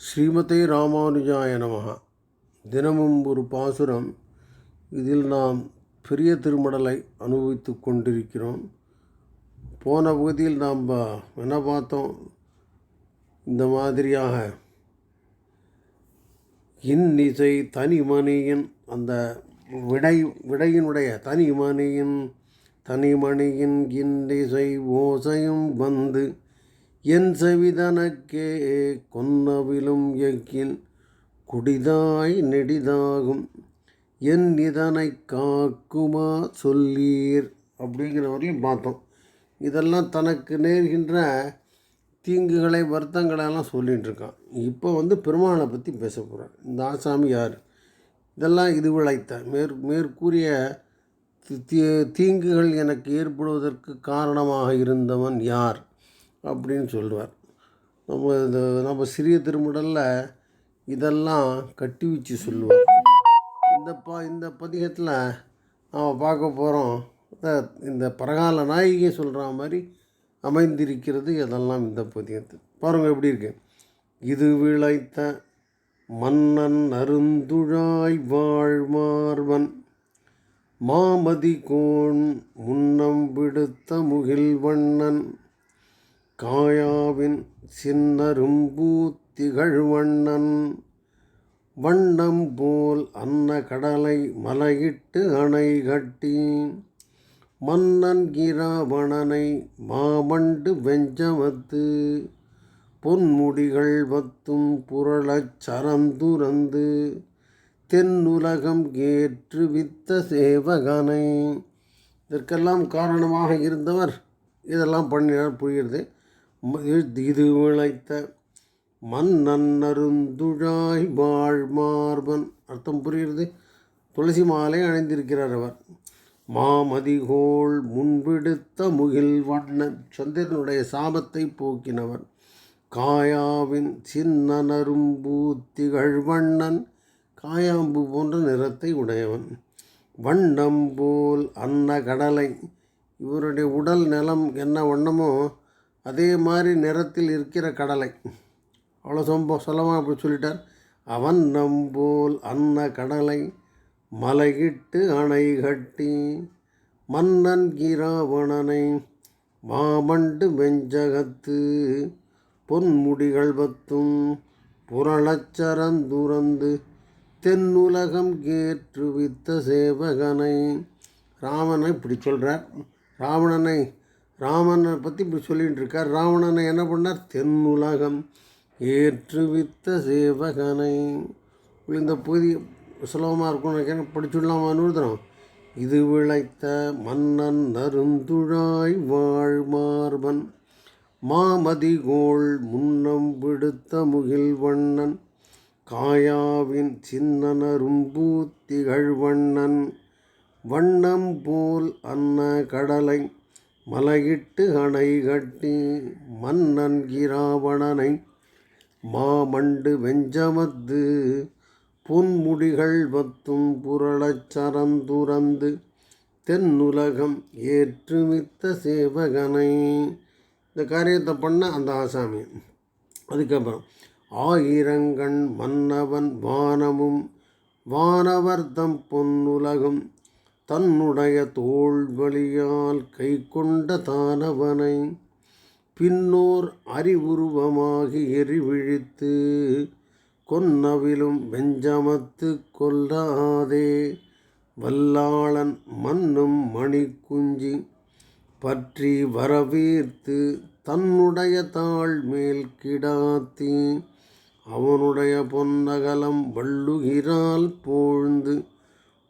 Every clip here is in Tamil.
ஸ்ரீமதே ராமானுஜாய நமஹ தினமும் ஒரு பாசுரம் இதில் நாம் பெரிய திருமடலை அனுபவித்து கொண்டிருக்கிறோம். போன பகுதியில் நாம் என்ன பார்த்தோம்? இந்த மாதிரியாக இன்னிசை தனிமணியின் அந்த விடை விடையினுடைய தனிமணியின் தனிமணியின் இன்னிசை ஓசையும் வந்து என் செவிதனக்கே கொன்னவிலும் எக்கில் குடிதாய் நெடிதாகும். என் இதனை காக்குமா சொல்லீர் அப்படிங்கிற வரையும் பார்த்தோம். இதெல்லாம் தனக்கு நேர்கின்ற தீங்குகளை வருத்தங்களெல்லாம் சொல்லிகிட்டு இருக்கான் இப்போ வந்து பெருமாளை பற்றி பேச போகிறான் இந்த ஆசாமி யார்? இதெல்லாம் இது விளைத்த மேற் மேற்கூறிய தீங்குகள் எனக்கு ஏற்படுவதற்கு காரணமாக இருந்தவன் யார்? அப்படின்னு சொல்லுவார். நம்ம இந்த நம்ம சிறிய திருமுடலில் இதெல்லாம் கட்டி வச்சு சொல்லுவார். இந்த பா இந்த பதிகத்தில் நாம் பார்க்க போகிறோம் இந்த பரகால நாயகி சொல்கிற மாதிரி அமைந்திருக்கிறது இதெல்லாம் இந்த பதிகத்து. பாருங்கள் எப்படி இருக்கு. இது விளைத்த மன்னன் அருந்துழாய் வாழ்மார்வன் மாமதி கோண் முன்னம் விடுத்த முகில் வண்ணன் காயாவின் சின்னரும்பூ திகழ்வண்ணன் வண்ணம் போல் அன்ன கடலை மலையிட்டு அணை கட்டி. மன்னன் கிராவணனை மாமண்டு வெஞ்சமத்து. பொன்முடிகள் வத்தும் புரளச் சரந்துரந்து. தென்னுலகம் ஏற்று வித்த சேவகனை. இதற்கெல்லாம் காரணமாக இருந்தவர். இதெல்லாம் பண்ணினார் புரிகிறது. இது- இது விளைத்த மன்னன் அருந்துழாய் வாழ்மார்பன் அர்த்தம் புரிகிறது? துளசி மாலை அணிந்திருக்கிறார் அவர். மாமதிகோள் முன்விடுத்த முகில் வண்ணன் சந்திரனுடைய சாபத்தை போக்கினவர் காயாவின் சின்ன நரும்பு திகழ்வண்ணன் காயாம்பு போன்ற நிறத்தை உடையவன். வண்ணம் போல் அன்ன கடலை இவருடைய உடல் நிலம் என்ன வண்ணமோ அதே மாதிரி நிறத்தில் இருக்கிற கடலை. அவ்வளோ சொம்ப சொல்லமா அப்படி சொல்லிட்டார். அவன் நம்போல் அன்ன கடலை மலையிட்டு அணை கட்டி மன்னன் கீராவணனை மாமண்டு வெஞ்சகத்து பொன்முடிகள் பத்தும் புரளச்சரந்துரந்து தென்னுலகம் கேற்றுவித்த சேவகனை. ராமனை இப்படி சொல்கிறார் ராவணனை ராமனை பற்றி இப்படி சொல்லிகிட்டு இருக்கார். ராவணனை என்ன பண்ணார்? தென்னுலகம் ஏற்றுவித்த சேவகனை. இந்த பகுதி சுலபமாக இருக்கும்னு நினைக்கிறேன். படிச்சுடலாமா நூறுதனம் இது விளைத்த மன்னன் நருந்துழாய் வாழ்மார்பன். மாமதிகோள் முன்னம் விடுத்த முகில் வண்ணன் காயாவின் சின்னனரும்பூ திகழ்வண்ணன் வண்ணம் போல் அன்ன கடலை மலையிட்டு அணை கட்டி மன்னன் கிராவணனை மாமண்டு வெஞ்சமத்து புன்முடிகள் வத்தும் புரளச் சரந்துரந்து தென்னுலகம் ஏற்றுமித்த சேவகனை. இந்த காரியத்தை பண்ண அந்த ஆசாமி. அதுக்கப்புறம் ஆயிரங்கண் மன்னவன் வானமும் வானவர்தம் பொன்னுலகம் தன்னுடைய தோல் வழியால் கை கொண்ட தானவனை பின்னோர் அறிவுருவமாகி எரிவிழித்து கொன்னவிலும் வெஞ்சமத்து கொல்லாதே. வல்லாளன் மன்னும் மணிக்குஞ்சி பற்றி வரவேற்று தன்னுடைய தாழ் மேல் கிடாத்தி அவனுடைய பொன்னகலம் வள்ளுகிறால் போழ்ந்து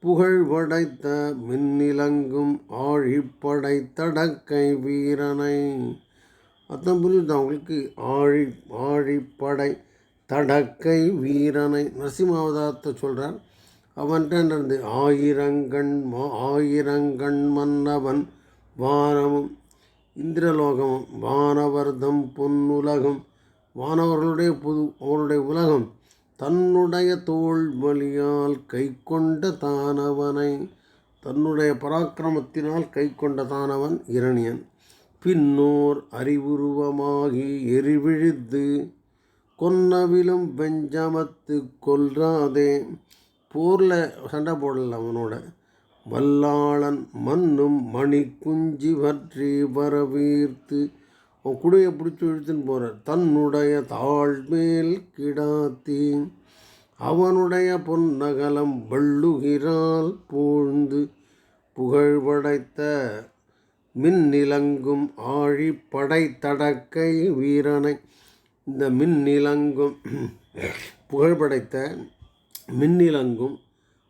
புகழ் படைத்த மின்னிலங்கும் ஆழிப்படை தடக்கை வீரனை. அர்த்தம் புரியுது அவங்களுக்கு ஆழி ஆழிப்படை தடக்கை வீரனை. நரசிம்மாவதாரத்தை சொல்கிறார் அவன்கிட்ட இருந்து? ஆயிரங்கண் ஆயிரங்கண் மன்னவன் வானமும் இந்திரலோகமும் வானவர்தம் பொன்னுலகம் வானவர்களுடைய புது அவருடைய உலகம். தன்னுடைய தோல் வழியால் கை கொண்ட தானவனை தன்னுடைய பராக்கிரமத்தினால் கை கொண்ட தானவன் இரணியன். பின்னோர் அறிவுருவமாகி எரிவிழித்து கொன்னவிலும் வெஞ்சமத்து கொல்றாதே போரில் சண்டை போடல அவனோட. வல்லாளன் மண்ணும் மணி குஞ்சி பற்றி வரவீர்த்து அவன் குடையை பிடிச்சி இழுத்துன்னு போகிறார் தன்னுடைய தாழ்மேல் கிடாத்தி அவனுடைய பொன்னகலம் வள்ளுகிறால் பூழ்ந்து புகழ் படைத்த மின்னிலங்கும் ஆழி படைத்தடக்கை வீரனை இந்த மின்னிலங்கும் புகழ் படைத்த மின்னிலங்கும்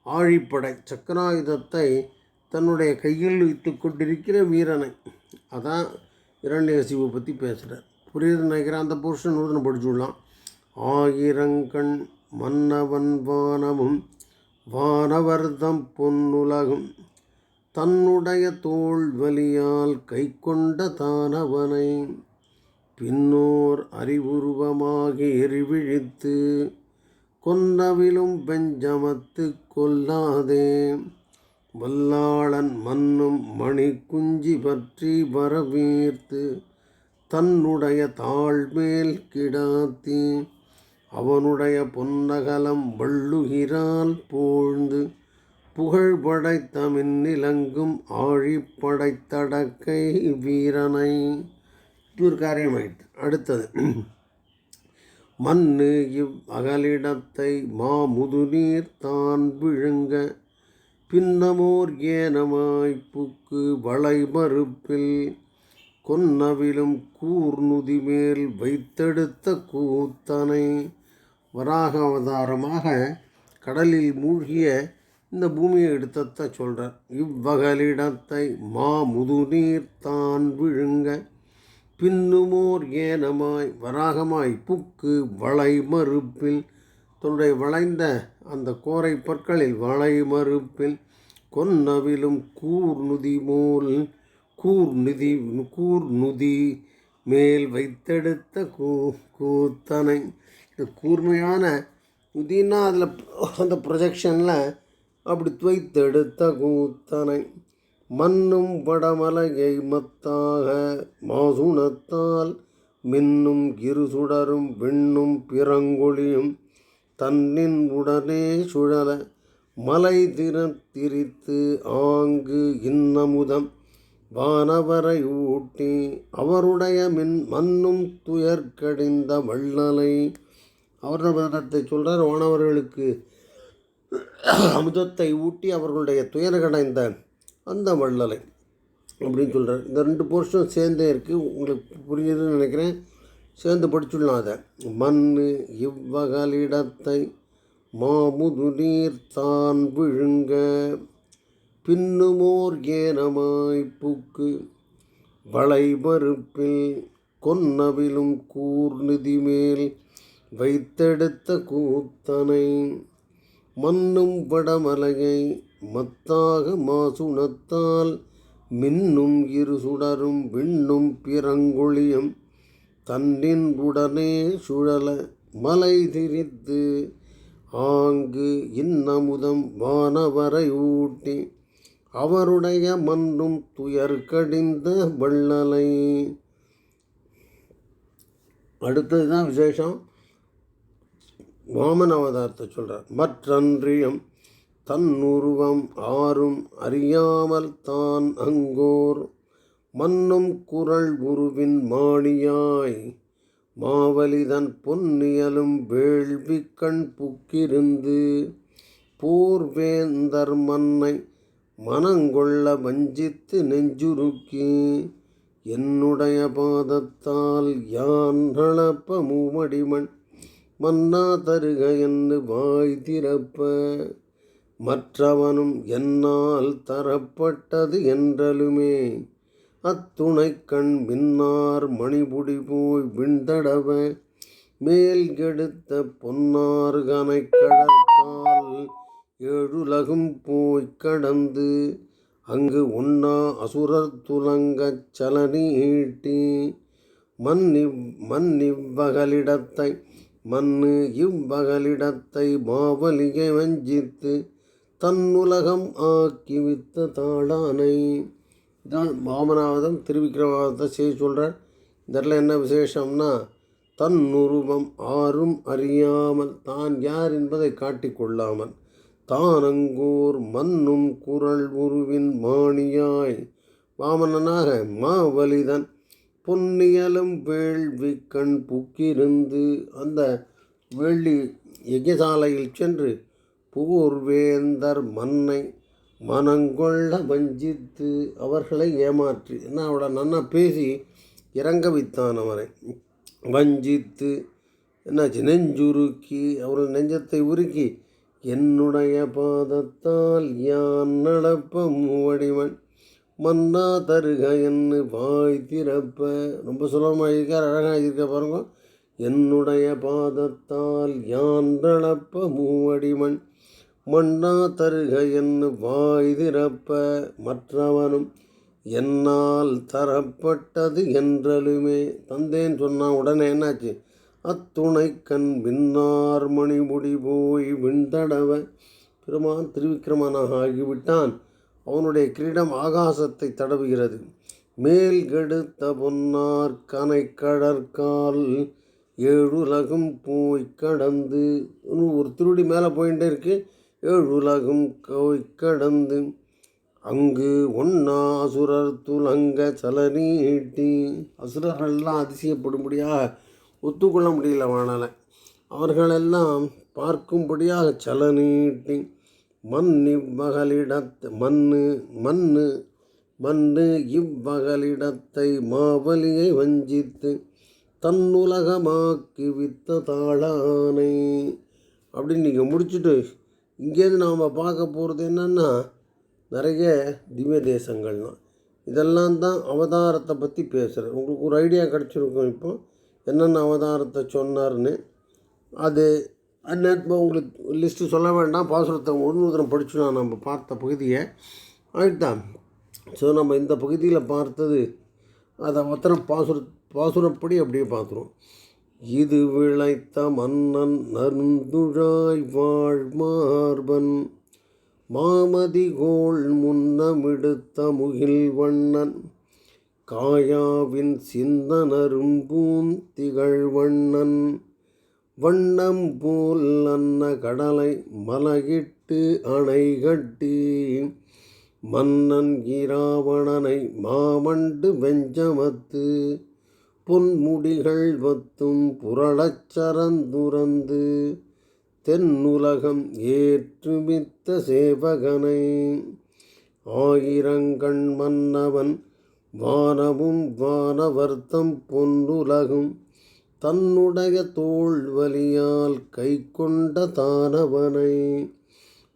ஆழிப்படை சக்கராயுதத்தை தன்னுடைய கையில் வைத்து கொண்டிருக்கிற வீரனை. அதான் இரண்யசிவை பற்றி பேசுகிறார் புரியுது நினைக்கிறேன்? அந்த போர்ஷன் படிச்சு விடலாம். ஆயிரங்கண் மன்னவன் வானமும் வானவர்தம் பொன்னுலகும். தன்னுடைய தோல் வலியால் கை கொண்ட தானவனை பின்னோர் அறிவுருவமாகி எரிவிழித்து கொன்னவிலும் பெஞ்சமத்து கொல்லாதே. வல்லாளன் மன்னும் மணி குஞ்சி பற்றி வரவீர்த்து தன்னுடைய தாழ்மேல் கிடாத்தி அவனுடைய பொன்னகலம் வள்ளுகிறால் போழ்ந்து புகழ் படைத்த மின்னிலங்கும் ஆழி படைத்தடக்கை வீரனை. இது ஒரு காரியமாயிட்டு அடுத்தது மண்ணு இவ் அகலிடத்தை மாமுதுநீர் தான் விழுங்க பின்னமோர் ஏனமாய் புக்கு வளை மறுப்பில் கொன்னவிலும் கூர்நுதி மேல் வைத்தெடுத்த கூத்தனை. வராக அவதாரமாக கடலில் மூழ்கிய இந்த பூமியை எடுத்தத்தை சொல்கிறார் இவ்வகலிடத்தை மா முதுநீர் தான் விழுங்க. பின்னுமோர் ஏனமாய் வராகமாய் புக்கு வளை மறுப்பில் தன்னுடைய வளைந்த அந்த கோரை பற்களில் வளை மறுப்பில் கொன்னவிலும் கூர்நுதி மூல் கூர்நிதி கூர்நுதி மேல் வைத்தெடுத்த கூ கூத்தனை. இந்த கூர்மையான நுதினா அதில் அந்த ப்ரொஜெக்ஷனில் அப்படி துவைத்தெடுத்த கூத்தனை. மண்ணும் வடமலையை மத்தாக மாசுணத்தால் மின்னும் இரு சுடரும் விண்ணும் பிறங்கொழியும் தன்னின் உடனே சுழல மலை திறத்திரித்து ஆங்கு இன்னமுதம். வானவரை ஊட்டி அவருடைய மின் மண்ணும் துயர் கடிந்த வள்ளலை. அவரத்தை சொல்கிறார் வானவர்களுக்கு அமுதத்தை ஊட்டி அவர்களுடைய துயர் கடைந்த அந்த வள்ளலை அப்படின்னு சொல்கிறார் இந்த ரெண்டு போர்ஷனும் சேர்ந்தே இருக்குது உங்களுக்கு புரியுதுன்னு நினைக்கிறேன். சேர்ந்து படிச்சுடலாம் அதை மண் இவ்வகலிடத்தை மாமுது நீர் தான் விழுங்க. பின்னுமோர் ஏனமாய் பூக்கு வளை மறுப்பில் கொன்னவிலும் கூர்நிதி மேல் வைத்தெடுத்த கூத்தனை மண்ணும் வடமலையை மத்தாக மாசுணத்தால் மின்னும் இரு சுடரும் விண்ணும் பிறங்கொழியும் தன்னின்புடனே சுழல மலை திரித்து ஆங்கு இன்னமுதம் வானவரை ஊட்டி அவருடைய மண்ணும் துயர் கடிந்த வள்ளலை. அடுத்தது தான் விசேஷம். வாமன அவதாரத்தை சொல்கிறார் மற்றன்றியும் தன்னுருவம் ஆறும் அறியாமல் தான் அங்கோர். மன்னும் குரல் உருவின் மாணியாய். மாவலிதன் பொன்னியலும் வேள்வி கண் புக்கிருந்து போர்வேந்தர் மன்னை மனங்கொள்ள வஞ்சித்து நெஞ்சுருக்கி என்னுடைய பாதத்தால் யான் நளப்ப மூமடிமண் மன்னா தருக என்று வாய் திறப்ப மற்றவனும் என்னால் தரப்பட்டது என்றலுமே. அத்துணை கண் மின்னார் மணிபுடி போய் விண்தடவ மேல் கெடுத்த பொன்னார் கனை கடற்கால் ஏழுலகும் போய் கடந்து அங்கு உண்ணா அசுரர் துலங்கச் சலனி ஈட்டி மன்னிவ் மன்னிவ்வகலிடத்தை மண்ணு இவ்வகலிடத்தை மாவலியை வஞ்சித்து தன்னுலகம் ஆக்கிவித்த தாளானை தான் வாமனாவதம் திருவிக்கிரவாதத்தை செய்ய சொல்கிறார் இந்த இடத்துல என்ன விசேஷம்னா தன் உருவம் ஆறும் அறியாமல் தான் யார் என்பதை காட்டிக்கொள்ளாமல் தானங்கூர் மன்னும் குரல் உருவின் மாணியாய் வாமனனாக மாவலிதன் பொன்னியலும் வேள்வி கண் புக்கிருந்து அந்த வேள்வி யஜசாலையில் சென்று பூர்வேந்தர் மன்னை மனங்கொள்ள வஞ்சித்து அவர்களை ஏமாற்றி. என்ன அவளை நன்னா பேசி இறங்க வைத்தான் அவரை. வஞ்சித்து என்னாச்சு நெஞ்சுருக்கி அவர்கள் நெஞ்சத்தை உருக்கி என்னுடைய பாதத்தால் யான் நடப்ப மூவடிவன்? மன்னா தருக என்று வாய் திறப்ப. ரொம்ப சுலபமாக இருக்கார் அழகாக இருக்க பாருங்க. என்னுடைய பாதத்தால் யான் நடப்ப மூவடிமண் மன்னா தருக என்று வாய் திறப்ப மற்றவனும் என்னால் தரப்பட்டது என்றலுமே. தந்தேன் சொன்னான் உடனே என்னாச்சு? அத்துணை கண் பின்னார் மணிமுடி போய் விண்தடவ பெருமான் திருவிக்கிரமனாக ஆகிவிட்டான். அவனுடைய கிரீடம் ஆகாசத்தை தடவுகிறது. மேல் கெடுத்த பொன்னார் கனை கடற்கால் ஏழுலகம் போய் கடந்து. ஒரு திருடி மேலே போயிட்டே இருக்குது ஏழுலகும் உலகம் கடந்து அங்கு ஒன்னா அசுரர் துலங்க சலநீட்டி அசுரர்கள்லாம் அதிசயப்படும்படியாக ஒத்துக்கொள்ள முடியல அவனால் அவர்களெல்லாம் பார்க்கும்படியாக சலநீட்டி மண் இவ்வகலிடத்து மண்ணு மண்ணு மண்ணு இவ்வகலிடத்தை மாவலியை வஞ்சித்து தன்னுலகமாக்கி வித்த தாளானை. அப்படின்னு நீங்கள் முடிச்சுட்டு இங்கேருந்து நாம் பார்க்க போகிறது என்னென்னா நிறைய திவ்ய தேசங்கள்லாம் இதெல்லாம் தான் அவதாரத்தை பற்றி பேசுகிறேன் உங்களுக்கு ஒரு ஐடியா கிடச்சிருக்கும் இப்போ. என்னென்ன அவதாரத்தை சொன்னார்னு. அது அந்நேரத்தில் உங்களுக்கு லிஸ்ட்டு சொல்ல வேண்டாம். பாசுரத்தை ஒன்று படிச்சுனா நம்ம பார்த்த பகுதியை. ஆகிட்டான் ஸோ நம்ம இந்த பகுதியில் பார்த்தது அதை மாத்திரம் பாசுர பாசுரப்படி அப்படியே பார்த்துருவோம். இது விளைத்த மன்னன் நருந்துழாய் வாழ்மார்பன். மாமதிகோள் முன்னமிடுத்த முகில் வண்ணன். காயாவின் சிந்தனரும்பூன் திகழ்வண்ணன் வண்ணம் போல் அன்ன கடலை மலகிட்டு அணை கட்டி. மன்னன் இராவணனை மாமண்டு வெஞ்சமத்து. பொன்முடிகள் வத்தும் புரளச் சரந்துரந்து தென்னுலகம் ஏற்றுமித்த சேவகனை. ஆயிரங்கண் மன்னவன் வானமும் வானவர்த்தம் பொன்னுலகும் தன்னுடைய தோல் வலியால் கை கொண்ட தானவனை.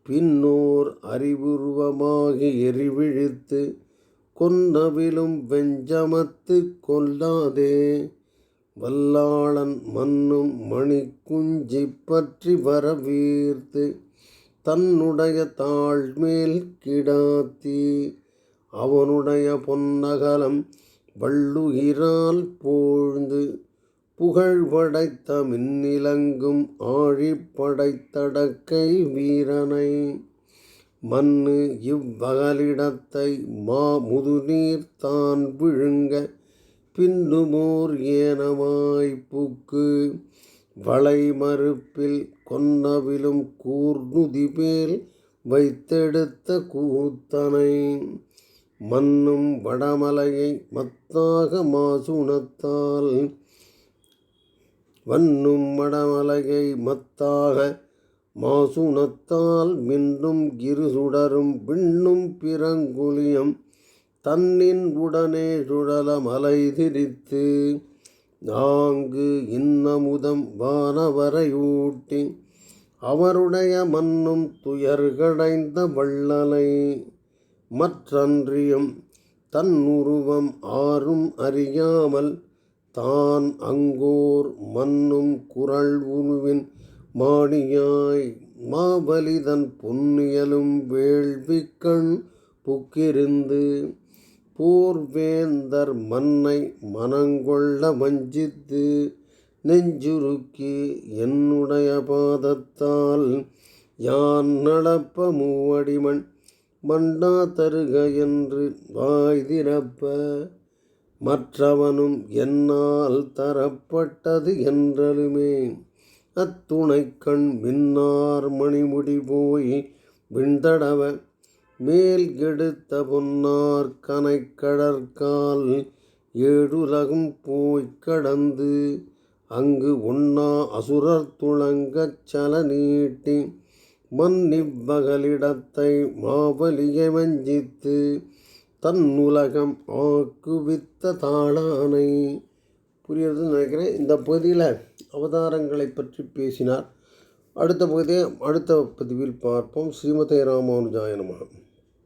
பின்னோர் அறிவுருவமாகி எரிவிழித்து கொன்னவிலும் வெஞ்சமத்து கொல்லாதே. வல்லாளன் மண்ணும் மணி குஞ்சி பற்றி வரவீர்த்து தன்னுடைய தாழ்மேல் கிடாத்தி. அவனுடைய பொன்னகலம் வள்ளுயிரால் போழ்ந்து புகழ் படைத்த மின்னிலங்கும் ஆழி படைத்தடக்கை வீரனை. மண்ணு இவ்வகலிடத்தை மா முதுநீர் தான் விழுங்க பின்னுமோர் ஏனமாய் புக்கு. வளை மறுப்பில் கொன்னவிலும் கூர்நுதி மேல் வைத்தெடுத்த கூத்தனை. மண்ணும் வடமலையை மத்தாக மாசுணத்தால் வன்னும் வடமலையை மத்தாக மாசுணத்தால் மின்னும் இருசுடரும் விண்ணும் பிறங்குலியம் தன்னின் உடனே சுழல மலை திரித்து நாங்கு இன்னமுதம் வானவரையூட்டி அவருடைய மன்னும் துயர்கடைந்த வள்ளலை மற்றன்றியும் தன்னுருவம் ஆறும் அறியாமல் தான் அங்கோர் மன்னும் குரல் உருவின் மாணியாய் மாபலிதன் பொன்னியலும் வேள்விக்கண் புக்கிருந்து போர்வேந்தர் மன்னை மனங்கொள்ள வஞ்சித்து நெஞ்சுருக்கி என்னுடைய பாதத்தால் யான் நடப்ப மூவடிமண் மண்டா தருக என்று வாய் திறப்ப மற்றவனும் என்னால் தரப்பட்டது என்றலுமே. அத்துணை கண் மின்னார் மணிமுடி போய் விண்தடவ மேல் எடுத்த பொன்னார் கனைக்கடற்கால் ஏழுலகும் போய் கடந்து அங்கு உண்ணா அசுரர் துளங்கச் சல நீட்டி மன்னிவ்வகலிடத்தை மாவலியை வஞ்சித்து தன்னுலகம் ஆக்குவித்த தாளானை புரியுறதுன்னு நினைக்கிறேன். இந்த பகுதியில் அவதாரங்களை பற்றி பேசினார். அடுத்த பகுதியை அடுத்த பதிவில் பார்ப்போம். ஸ்ரீமதே ராமானுஜாய நமः